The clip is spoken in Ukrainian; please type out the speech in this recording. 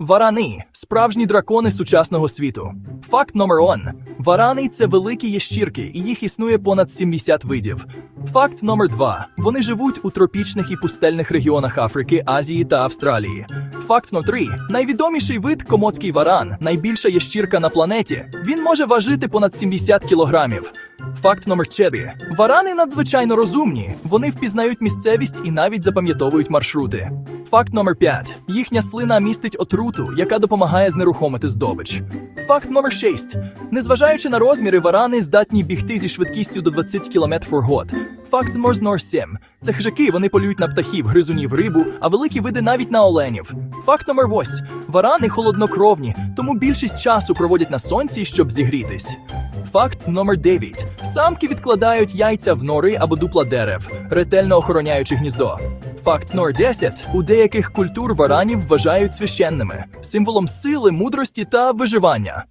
Варани справжні дракони сучасного світу. Факт номер 1. Варани це великі ящірки, і їх існує понад 70 видів. Факт номер 2. Вони живуть у тропічних і пустельних регіонах Африки, Азії та Австралії. Факт номер 3. Найвідоміший вид комоцький варан, найбільша ящірка на планеті. Він може важити понад 70 кілограмів. Факт номер 4. Варани надзвичайно розумні. Вони впізнають місцевість і навіть запам'ятовують маршрути. Факт номер 5. Їхня слина містить отруту, яка допомагає знерухомити здобич. Факт номер 6. Незважаючи на розміри, варани здатні бігти зі швидкістю до 20 км в год. Факт номер 7. Це хижаки, вони полюють на птахів, гризунів, рибу, а великі види навіть на оленів. Факт номер 8. Варани холоднокровні, тому більшість часу проводять на сонці, щоб зігрітись. Факт номер 9. Самки відкладають яйця в нори або дупла дерев, ретельно охороняючи гніздо. Факт номер 10. У деяких культур варанів вважають священними, символом сили, мудрості та виживання.